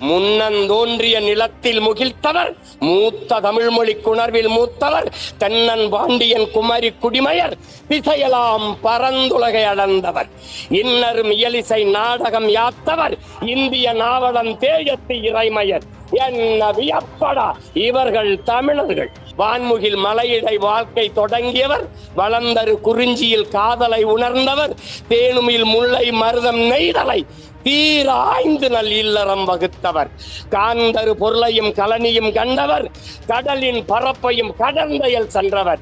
முன்னந்தோன்றிய நிலத்தில் முகிழ்த்தவர் மூத்த தமிழ்மொழி குணர்வில் மூத்தவர் தென்னன் பாண்டியன் குமரி குடிமையர் திசையலாம் பரந்துலகை அடர்ந்தவர். இன்னரும் இயலிசை நாடகம் யாத்தவர் இந்திய நாவலம் தேயத்து இறைமையர். என்ன வியப்படா இவர்கள் தமிழர்கள். வான்முகில் மலையிடை வாழ்க்கை தொடங்கியவர் வளர்ந்தரு குறிஞ்சியில் காதலை உணர்ந்தவர் தேனுமில் முல்லை மருதம் நெய்தலை தீராய்ந்து நல் இல்லறம் வகுத்தவர். காந்தரு பொருளையும் கலனியும் கண்டவர் கடலின் பரப்பையும் கடந்தையில் சென்றவர்.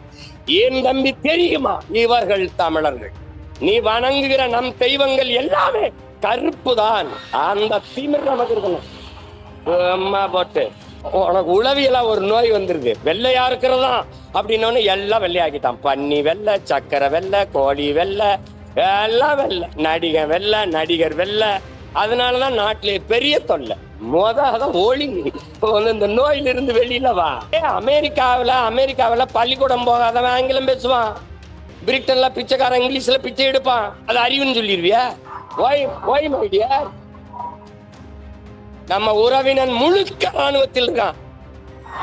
ஏன் தம்பி தெரியுமா? இவர்கள் தமிழர்கள். நீ வணங்குகிற நம் தெய்வங்கள் எல்லாமே கருப்புதான். அந்த திமிர் நமக்கு இருக்கணும். போட்டு. உனக்கு உளவியலா ஒரு நோய் வந்துருது. வெள்ளையா இருக்கிறதா? அப்படின்னோன்னு எல்லாம் வெள்ளையாக்கிட்டான். பன்னி வெள்ளை சக்கரை வெள்ளை கோழி வெள்ளை எல்லாம் வெள்ளை. நடிகன் வெள்ளை நடிகர் வெள்ளை. அதனாலதான் நாட்டிலே பெரிய தொல்லை. மொதல் ஒளி. வந்து இந்த நோயிலிருந்து வெளியில வா. ஏ அமெரிக்காவில் அமெரிக்காவில் பள்ளிக்கூடம் போகாதவன் ஆங்கிலம் பேசுவான். பிரிட்டன்ல பிச்சைக்காரன் இங்கிலீஷ்ல பிச்சை எடுப்பான். அது அறிவுன்னு சொல்லிடுவியா ஒய் ஒய் மைடியா நம்ம உறவினன் முழுக்க ராணுவத்தில் இருக்கான்.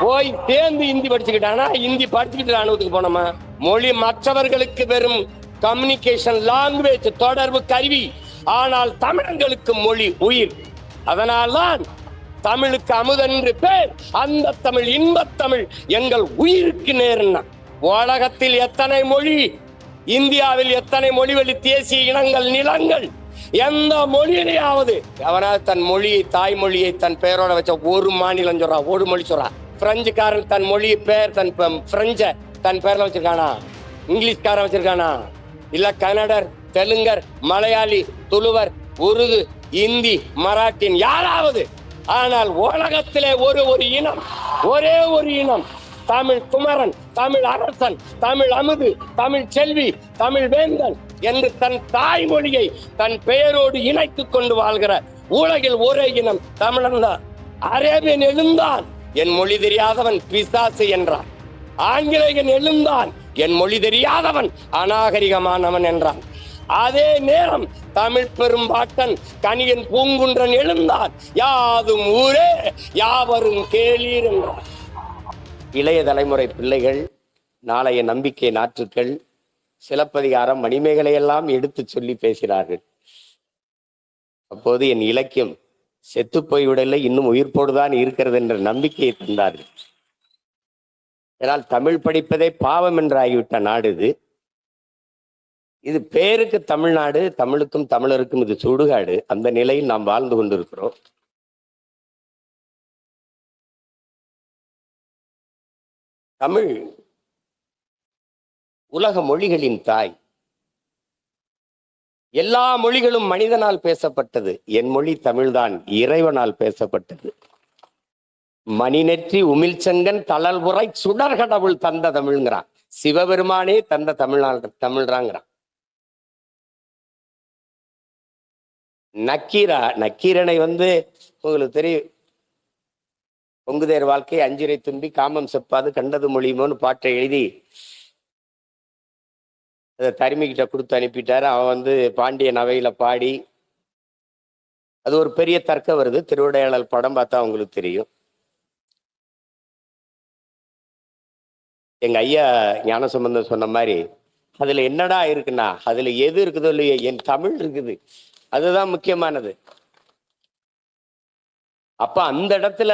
போய் சேர்ந்து இந்தி படிச்சுக்கிட்டானா? இந்தி படிச்சுக்கிட்டு ராணுவத்துக்கு போனோமா? மொழி மற்றவர்களுக்கு வெறும் கம்யூனிகேஷன் லாங்குவேஜ் தொடர்பு கருவி. ஆனால் தமிழர்களுக்கு மொழி உயிர். அதனால்தான் தமிழுக்கு அமுதென்று பேர். அந்த தமிழ் இன்பத் தமிழ் எங்கள் உயிருக்கு நேர்னா. உலகத்தில் எத்தனை மொழி? இந்தியாவில் எத்தனை மொழிவழி தேசிய இனங்கள் நிலங்கள்? எந்த மொழியிலேயாவது அவனால் தன் மொழியை தாய்மொழியை தன் பெயரோட வச்ச ஒரு மாநிலம் சொல்றான் ஒரு மொழி சொல்றான் பிரெஞ்சுக்காரன் தன் மொழி பேர் தன் பிரெஞ்ச தன் பேர்ல வச்சிருக்கானா? இங்கிலீஷ்காரன் வச்சிருக்கானா? இல்ல கன்னடர் தெலுங்கர் மலையாளி துளுவர் உருது இந்தி மராட்டின் யாராவது. ஆனால் உலகத்திலே ஒரு ஒரு இனம் ஒரே ஒரு இனம் தமிழ் குமரன். தமிழ் அரசன் தமிழ் அமுது தமிழ் செல்வி தமிழ் வேந்தன் என்று தன் தாய்மொழியை தன் பெயரோடு இணைத்து கொண்டு வாழ்கிற உலகில் ஒரே இனம் தமிழன் தான். அரேபியன் எழுந்தான் என் மொழி தெரியாதவன் பிசாசு என்றான். ஆங்கிலேயன் எழுந்தான் என் மொழி தெரியாதவன் அநாகரிகமானவன் என்றான். அதே நேரம் தமிழ் பெரும்பாட்டன் கணியன் பூங்குன்றன் எழுந்தான். யாதும் ஊரே யாவரும் கேளீர் என்றான். இளைய தலைமுறை பிள்ளைகள் நாளைய நம்பிக்கை நாற்றுக்கள் சிலப்பதிகாரம் மணிமேகலையெல்லாம் எடுத்து சொல்லி பேசினார்கள். அப்போது என் இலக்கியம் செத்து போய்விடலை இன்னும் உயிர்ப்போடுதான் இருக்கிறது என்ற நம்பிக்கையை தந்தார்கள். ஏனால் தமிழ் படிப்பதே பாவம் என்று ஆகிவிட்ட நாடு இது. இது பேருக்கு தமிழ்நாடு தமிழுக்கும் தமிழருக்கும் இது சுடுகாடு. அந்த நிலையில் நாம் வாழ்ந்து கொண்டிருக்கிறோம். தமிழ் உலக மொழிகளின் தாய். எல்லா மொழிகளும் மனிதனால் பேசப்பட்டது. என் மொழி தமிழ்தான். இறைவனால் பேசப்பட்டது. மணிநெற்றி உமிழ்ச்சங்கன் தளல்புரை சுடர்கடவுள் தந்த தமிழ்ங்கிறான். சிவபெருமானே தந்த தமிழ்நாள் தமிழ்றாங்கிறான். நக்கீரா நக்கீரனை வந்து உங்களுக்கு தெரியும். பொங்குதேர் வாழ்க்கை அஞ்சிரை தும்பி காமம் செப்பாது கண்டது மொழியுமோன்னு பாட்டை எழுதி அதை தருமிக்கிட்ட கொடுத்து அனுப்பிட்டாரு. அவன் வந்து பாண்டிய நவையில பாடி அது ஒரு பெரிய தர்க்கம் வருது. திருவிடையாளர் படம் பார்த்தா உங்களுக்கு தெரியும். எங்க ஐயா ஞானசம்பந்தம் சொன்ன மாதிரி அதுல என்னடா இருக்குன்னா அதுல எது இருக்குதோ இல்லையோ என் தமிழ் இருக்குது. அதுதான் முக்கியமானது. அப்ப அந்த இடத்துல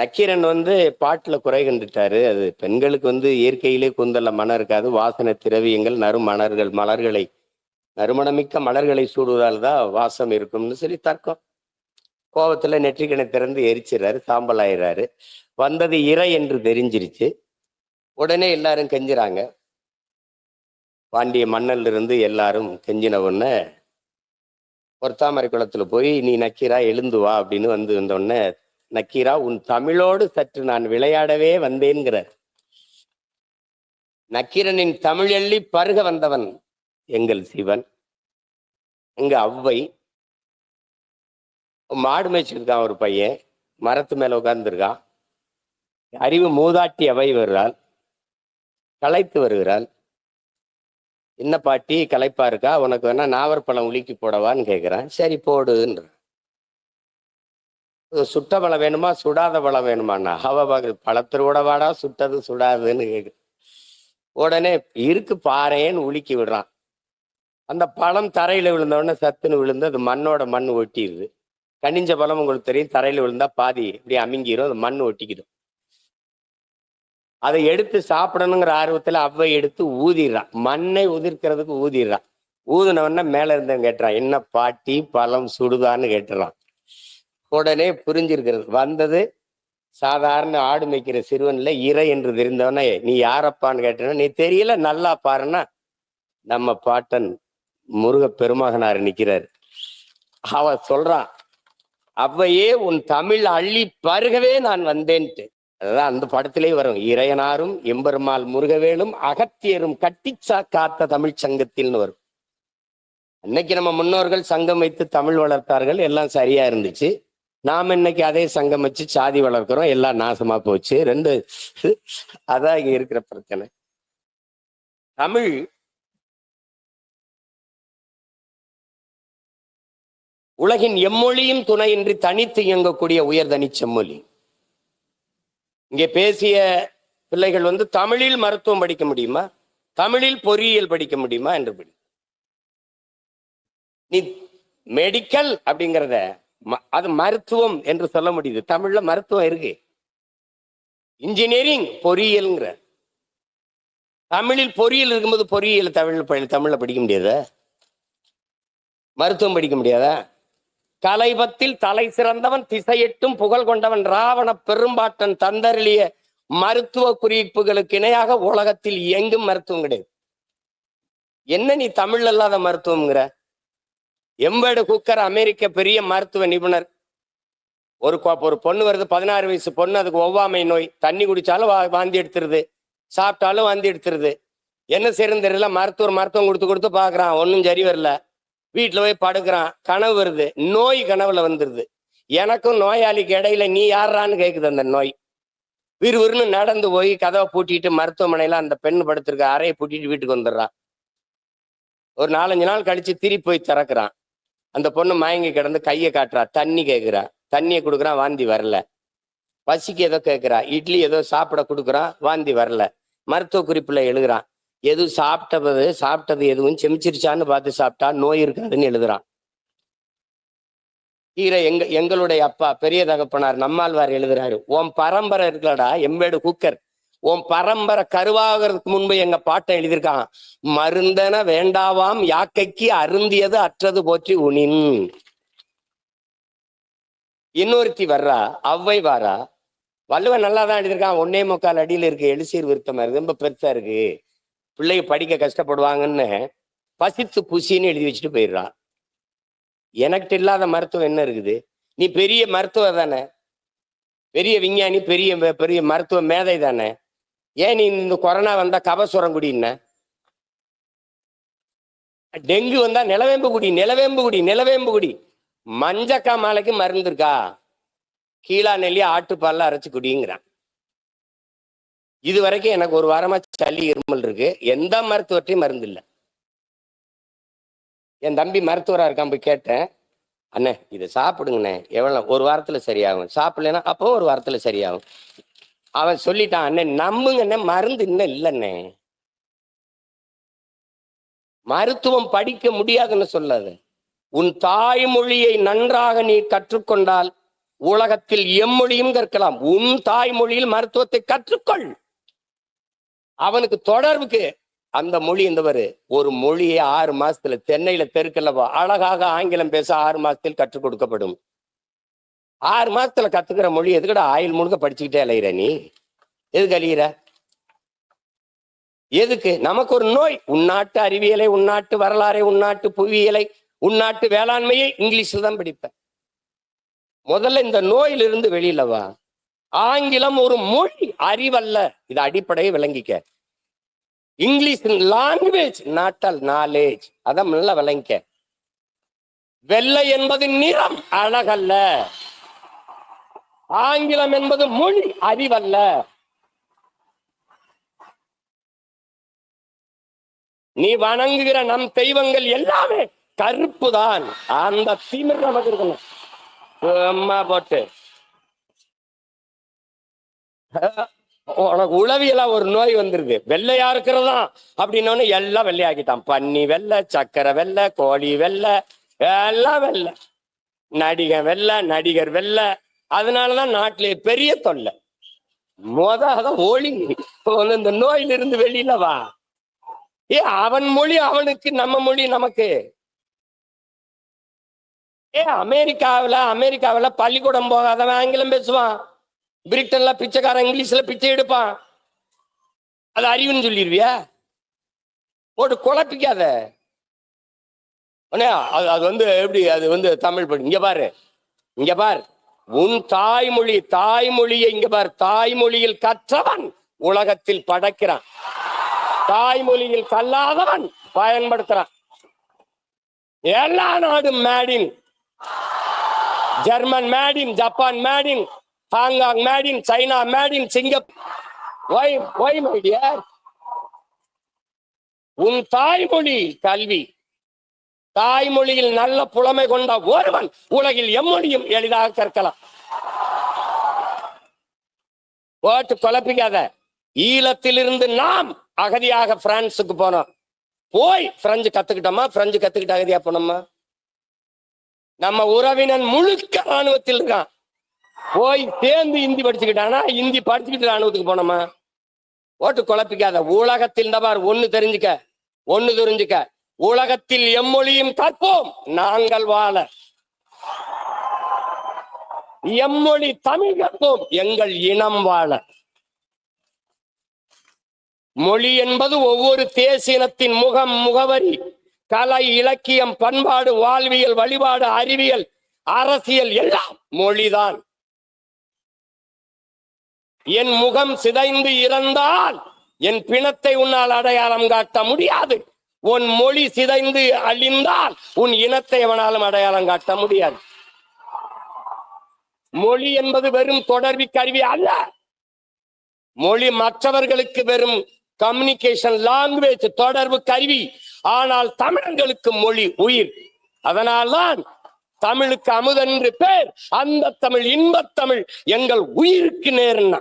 நக்கீரன் வந்து பாட்டில் குறை கண்டுட்டாரு. அது பெண்களுக்கு வந்து இயற்கையிலே குந்தல மனம் இருக்காது. வாசனை திரவியங்கள் நறுமணர்கள் மலர்களை நறுமணமிக்க மலர்களை சூடுவதால் தான் வாசம் இருக்கும்னு சொல்லி தர்க்கம். கோபத்தில் நெற்றிக்கணை திறந்து எரிச்சிடுறாரு சாம்பல் ஆயிடுறாரு. வந்தது இறை என்று தெரிஞ்சிருச்சு. உடனே எல்லாரும் கெஞ்சுறாங்க. பாண்டிய மன்னல் இருந்து எல்லாரும் கெஞ்சின உடனே ஒரு தாமரை குளத்தில் போய் நீ நக்கீரா எழுந்து வா அப்படின்னு வந்து வந்த உடனே நக்கீரா உன் தமிழோடு சற்று நான் விளையாடவே வந்தேன்கிறார். நக்கீரனின் தமிழ் எள்ளி பருக வந்தவன் எங்கள் சிவன். எங்க அவ்வை மாடு மேய்ச்சிருக்கான் ஒரு பையன் மரத்து மேல உட்கார்ந்துருக்கான் அறிவு மூதாட்டி அவை வருகிறாள் களைத்து வருகிறாள். என்ன பாட்டி களைப்பா இருக்கா? உனக்கு வேணா நாவற்பழம் உலுக்கி போடவான்னு கேட்குறான் சரி போடுன்ற. சுட்ட பழம் வேணுமா? சுடாத பழம் வேணுமாண்ணா? அவ பாக்கு பழத்தோட கூட வாடா சுட்டது சுடாதுன்னு கேட்கு உடனே இருக்கு பாறேன்னு உலுக்கி விடுறான். அந்த பழம் தரையில விழுந்த உடனே சத்துன்னு விழுந்து அது மண்ணோட மண் ஒட்டிடுது. கனிஞ்ச பழம் உங்களுக்கு தெரியும் தரையில விழுந்தா பாதி இப்படி அமிங்கிரும் அது மண் ஒட்டிக்கிடும். அதை எடுத்து சாப்பிடணுங்கிற ஆர்வத்துல அவ்வை எடுத்து ஊதிடுறான். மண்ணை உதிர்க்கிறதுக்கு ஊதிடுறான். ஊதுனவுடனே மேல இருந்தவன் கேட்டுறான் என்ன பாட்டி பழம் சுடுதான்னு கேட்டுறான். உடனே புரிஞ்சிருக்கிறது. வந்தது சாதாரண ஆடு மேய்க்கிற சிறுவன்ல இறை என்று தெரிந்தவனே நீ யாரப்பான்னு கேட்டனா நீ தெரியல நல்லா பாருன்னா நம்ம பாட்டன் முருக பெருமகனார் நிற்கிறார் அவ சொல்றான் அவ்வையே உன் தமிழ் அள்ளி பருகவே நான் வந்தேன்ட்டு. அதான் அந்த படத்திலே வரும். இறையனாரும் எம்பெருமாள் முருகவேலும் அகத்தியரும் கட்டிச்சா காத்த தமிழ் சங்கத்தில்னு வரும். அன்னைக்கு நம்ம முன்னோர்கள் சங்கம் வைத்து தமிழ் வளர்த்தார்கள். எல்லாம் சரியா இருந்துச்சு. நாம் இன்னைக்கு அதே சங்கம் வச்சு சாதி வளர்க்கிறோம் எல்லாம் நாசமா போச்சு. ரெண்டு அதான் இங்க இருக்கிற பிரச்சனை. தமிழ் உலகின் எம்மொழியும் துணையின்றி தனித்து இயங்கக்கூடிய உயர்தனி செம்மொழி. இங்கே பேசிய பிள்ளைகள் வந்து தமிழில் மருத்துவம் படிக்க முடியுமா? தமிழில் பொறியியல் படிக்க முடியுமா? என்று படி. நீ மெடிக்கல் அப்படிங்கிறத அது மருத்துவம் என்று சொல்ல முடியுது. தமிழ்ல மருத்துவம் இருக்கு. இன்ஜினியரிங் பொறியியல்ங்கிற. தமிழில் பொறியியல் இருக்கும்போது பொறியியல் தமிழ் தமிழ்ல படிக்க முடியாதா? மருத்துவம் படிக்க முடியாதா? கலைபத்தில் தலை சிறந்தவன் திசையெட்டும் புகழ் கொண்டவன் ராவண பெரும்பாட்டன் தந்தருளிய மருத்துவ குறிப்புகளுக்கு இணையாக உலகத்தில் எங்கும் மருத்துவம் கிடையாது. என்ன நீ தமிழ் அல்லாத மருத்துவம்ங்கிற? எம்பர்டு குக்கர் அமெரிக்க பெரிய மருத்துவ நிபுணர். ஒரு ஒரு பொண்ணு வருது பதினாறு வயசு பொண்ணு அதுக்கு ஒவ்வாமை நோய். தண்ணி குடிச்சாலும் வா- வாந்தி எடுத்துருது. சாப்பிட்டாலும் வாந்தி எடுத்துருது. என்ன செய்யறது தெரியல மருத்துவர் மருத்துவம் கொடுத்து கொடுத்து பார்க்குறான் ஒன்றும் சரி வரல. வீட்டில் போய் படுக்கிறான் கனவு வருது. நோய் கனவுல வந்துருது. எனக்கும் நோயாளிக்கு இடையில நீ யாரான்னு கேட்குது அந்த நோய். விறுவிறுன்னு நடந்து போய் கதவை பூட்டிட்டு மருத்துவமனையில் அந்த பெண் படுத்திருக்க அறையை பூட்டிட்டு வீட்டுக்கு வந்துடுறான் ஒரு நாலஞ்சு நாள் கழிச்சு திருப்பி போய் திறக்கிறான். அந்த பொண்ணு மயங்கி கிடந்து கையை காட்டுறா தண்ணி கேட்குறா தண்ணியை கொடுக்குறான் வாந்தி வரல. பசிக்கு ஏதோ கேட்குறா இட்லி ஏதோ சாப்பிட கொடுக்குறான் வாந்தி வரல. மருத்துவ குறிப்பில் எழுதுறான் எது சாப்பிட்டது சாப்பிட்டது எதுவும் செமிச்சிருச்சான்னு பார்த்து சாப்பிட்டா நோய் இருக்காதுன்னு எழுதுறான். கீரை எங்க எங்களுடைய அப்பா பெரிய தகப்பனார் நம்மாழ்வார் எழுதுறாரு. உன் பரம்பரை இருக்கலடா எம்பேடு குக்கர். உன் பரம்பரை கருவாகிறதுக்கு முன்பு எங்க பாட்டை எழுதியிருக்கான் மருந்தன வேண்டாவாம் யாக்கைக்கு அருந்தியது அற்றது போற்றி உனின். இன்னொருத்தி வர்றா அவ்வை வாரா வள்ளுவன் நல்லா தான் எழுதியிருக்கான் ஒன்னே முக்கால் அடியில இருக்கு எழுசீர் விருத்தமா இருக்கு ரொம்ப பெருசா இருக்கு பிள்ளைங்க படிக்க கஷ்டப்படுவாங்கன்னு. பசித்து புசின்னு எழுதி வச்சுட்டு போயிடுறான் எனக்கு இல்லாத மருத்துவம் என்ன இருக்குது? நீ பெரிய மருத்துவ தானே? பெரிய விஞ்ஞானி பெரிய பெரிய மருத்துவ மேதை தானே? ஏன் நீ இந்த கொரோனா வந்தா கபசுரம் குடின்ன டெங்கு வந்தா நிலவேம்பு குடி நிலவேம்பு குடி நிலவேம்பு குடி. மஞ்சக்கா மாலைக்கு மருந்து இருக்கா? கீழா நெல்லி ஆட்டுப்பால்ல அரைச்சு குடிங்கிறான். இது வரைக்கும் எனக்கு ஒரு வாரமா சளி இருமல் இருக்கு. எந்த மருத்துவத்தையும் மருந்து இல்லை. என் தம்பி மருத்துவரா இருக்கான் போய் கேட்டேன். அண்ணே இதை சாப்பிடுங்கண்ணே. எவ்வளோ ஒரு வாரத்துல சரியாகும். சாப்பிடலைன்னா அப்போ ஒரு வாரத்துல சரியாகும். அவன் சொல்லிட்டான் அண்ணன் நம்புங்கண்ணே மருந்து இன்னும் இல்லைண்ணே. மருத்துவம் படிக்க முடியாதுன்னு சொல்லாது. உன் தாய்மொழியை நன்றாக நீ கற்றுக்கொண்டால் உலகத்தில் எம்மொழியும் கற்கலாம். உன் தாய்மொழியில் மருத்துவத்தை கற்றுக்கொள். அவனுக்கு தொடர்புக்கு அந்த மொழி இருந்தவர் ஒரு மொழியை ஆறு மாசத்துல தென்னையில தெருக்கல்லவா அழகாக ஆங்கிலம் பேச ஆறு மாசத்தில் கற்றுக் கொடுக்கப்படும். ஆறு மாசத்துல கத்துக்கிற மொழி எதுக்கடா? ஆயில் முழுக்க படிச்சுக்கிட்டே அலையிற நீ? எதுக்கு அழியிற? எதுக்கு? நமக்கு ஒரு நோய். உள்நாட்டு அறிவியலை உன்னாட்டு வரலாறை உன்னாட்டு புவியியலை உன்னாட்டு வேளாண்மையை இங்கிலீஷ்ல தான் படிப்பேன். முதல்ல இந்த நோயிலிருந்து வெளியில வா. ஆங்கிலம் ஒரு மொழி அறிவல்ல. இது அடிப்படையை விளங்கிக்க. இங்கிலீஷ் லாங்குவேஜ் நாட்டல் நாலேஜ் அதான் நல்லா விளங்கிக்க. வெள்ளை என்பது நிறம் அழகல்ல. ஆங்கிலம் என்பது மொழி அறிவல்ல. நீ வணங்குகிற நம் தெய்வங்கள் எல்லாமே கருப்பு தான் அந்த திமிர் நமக்கு இருக்கணும். போட்டு. உனக்கு உளவியலா ஒரு நோய் வந்துருது. வெள்ளையா இருக்கிறதா அப்படின்னு எல்லாம் வெள்ளையாக்கிட்டான். பன்னி வெள்ளை சக்கரை வெள்ளை கோழி வெள்ளை எல்லாம் வெள்ளை. நடிகன் வெள்ளை நடிகர் வெள்ளை. அதனாலதான் நாட்டிலே பெரிய தொல்லை. மொத அதான் ஒளி. இப்போ வந்து இந்த நோயிலிருந்து வெளியில வா. ஏ அவன் மொழி அவனுக்கு நம்ம மொழி நமக்கு. ஏ அமெரிக்காவுல அமெரிக்காவுல பள்ளிக்கூடம் போகாதவன் ஆங்கிலம் பேசுவான். பிரிட்டன்ல பிச்சைக்காரன் இங்கிலீஷ்ல பிச்சை எடுப்பான். அது அறிவுன்னு சொல்லிடுவியா போட்டு குழப்பிக்காத. உடனே அது அது வந்து எப்படி அது வந்து தமிழ் படி. இங்க பாரு. இங்க பாரு. உன் தாய்மொழி தாய்மொழியை இங்க பார். தாய்மொழியில் கற்றவன் உலகத்தில் படைக்கிறான். தாய்மொழியில் கல்லாதவன் பயன்படுத்துறான். எல்லா நாடும் made in German made in Japan made in Hong Kong made in China made in Singapore why why உன் தாய்மொழி கல்வி. தாய்மொழியில் நல்ல புலமை கொண்ட ஒருவன் உலகில் எம்மொழியும் எளிதாக கற்கலாம். போட்டு குழப்பிக்காத. ஈழத்திலிருந்து நாம் அகதியாக பிரான்சுக்கு போனோம். போய் பிரெஞ்சு கத்துக்கிட்டோமா? பிரெஞ்சு கத்துக்கிட்டு அகதியா போனோமா? நம்ம உறவினன் முழுக்க ராணுவத்தில் இருக்கான். போய் சேர்ந்து இந்தி படிச்சுக்கிட்டானா? இந்தி படிச்சுக்கிட்டு ராணுவத்துக்கு போனோமா? ஓட்டு குழப்பிக்காத. உலகத்தில் இந்த பார் ஒண்ணு தெரிஞ்சுக்க. ஒண்ணு தெரிஞ்சுக்க. உலகத்தில் எம்மொழியும் கற்போம். நாங்கள் வாழ. எம்மொழி தமிழ் கற்போம். எங்கள் இனம் வாழ. மொழி என்பது ஒவ்வொரு தேசினத்தின் முகம் முகவரி. கலை இலக்கியம் பண்பாடு வாழ்வியல் வழிபாடு அறிவியல் அரசியல் எல்லாம் மொழிதான். என் முகம் சிதைந்து இறந்தால் என் பிணத்தை உன்னால் அடையாளம் காட்ட முடியாது. உன் மொழி சிதைந்து அழிந்தால் உன் இனத்தை எவனாலும் அடையாளம் காட்ட முடியாது. மொழி என்பது வெறும் தொடர்பு கருவி அல்ல. மொழி மற்றவர்களுக்கு வெறும் கம்யூனிகேஷன் லாங்குவேஜ் தொடர்பு கருவி. ஆனால் தமிழர்களுக்கு மொழி உயிர். அதனால்தான் தமிழுக்கு அமுதென்று பேர் அந்த தமிழ் இன்பத்தமிழ் எங்கள் உயிருக்கு நேர்னா.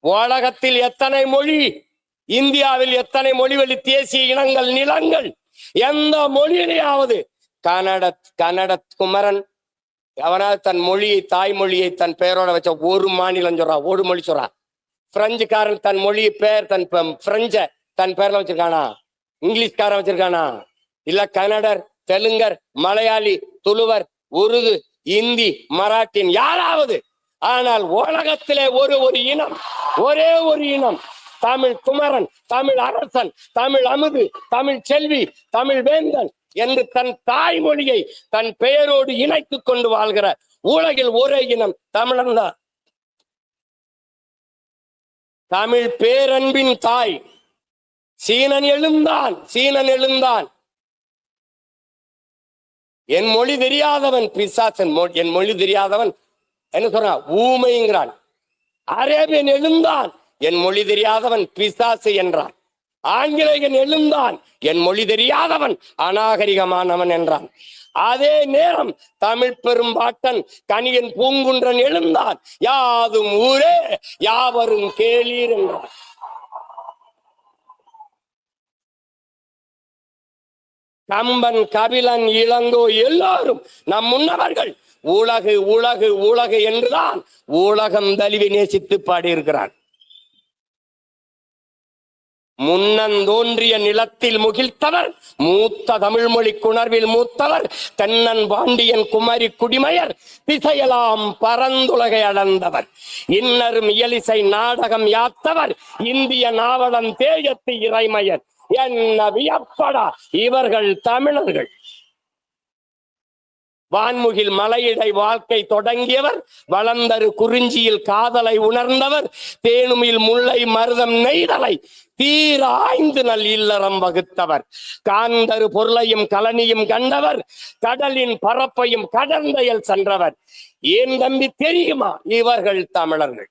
உலகத்தில் எத்தனை மொழி இந்தியாவில் எத்தனை மொழிவழி தேசிய இனங்கள் நிலங்கள் எந்த மொழியிலேயாவது கன்னட கன்னட குமரன் எவனாவது தன் மொழியை தாய்மொழியை தன் பெயரோட வச்ச ஒரு மாநிலம் சொல்றான் ஒரு மொழி சொல்றான் பிரெஞ்சுக்காரன் தன் மொழி பேர் தன் பிரெஞ்ச தன் பேர்ல வச்சிருக்கானா? இங்கிலீஷ்காரன் வச்சிருக்கானா? இல்ல கன்னடர் தெலுங்கர் மலையாளி துளுவர் உருது இந்தி மராட்டின் யாராவது. ஆனால் உலகத்திலே ஒரு ஒரு இனம் ஒரே ஒரு இனம் தமிழ் குமரன் தமிழ் அரசன் தமிழ் அமுது தமிழ் செல்வி தமிழ் வேந்தன் என்று தன் தாய்மொழியை தன் பெயரோடு இணைத்துக் கொண்டு வாழ்கிற உலகில் ஒரே இனம் தமிழன் தான். தமிழ் பேரன்பின் தாய் சீனன் எழுந்தான் சீனன் எழுந்தான். என் மொழி தெரியாதவன் பிசாசன் என் மொழி தெரியாதவன் என்ன சொல்றான்? ஊமைங்கிறான். அரேபியன் எழுந்தான் என் மொழி தெரியாதவன் பிசாசு என்றான். ஆங்கிலேயன் எழுந்தான். என் மொழி தெரியாதவன் அநாகரிகமானவன் என்றான். அதே நேரம் தமிழ் பெரும்பாட்டன் கணியன் பூங்குன்றன் எழுந்தான். யாதும் ஊரே யாவரும் கேளீர் என்றான். கம்பன் கபிலன் இளங்கோ எல்லாரும் நம் முன்னவர்கள் உலகு உலகு உலகு என்றுதான் உலகம் தழுவி நேசித்து பாடியிருக்கிறான். முன்னந்தோன்றிய நிலத்தில் முகிழ்த்தவர் மூத்த தமிழ்மொழி குணர்வில் மூத்தவர் தென்னன் பாண்டியன் குமரி குடிமையர் திசையெல்லாம் பரந்துலகை அடர்ந்தவர். இன்னரும் இயலிசை நாடகம் யாத்தவர் இந்திய நாவலன் தேயத்து இறைமையர். என்ன வியப்படா இவர்கள் தமிழர்கள். வான்முகில் மலையிடை வாழ்க்கை தொடங்கியவர் வளர்ந்தரு குறிஞ்சியில் காதலை உணர்ந்தவர் தேனுமில் முல்லை மருதம் நெய்தலை தீராய்ந்து நல் இல்லறம் வகுத்தவர். காந்தரு பொருளையும் கலனியும் கண்டவர் கடலின் பரப்பையும் கடந்தையில் சென்றவர். ஏன் தம்பி தெரியுமா? இவர்கள் தமிழர்கள்.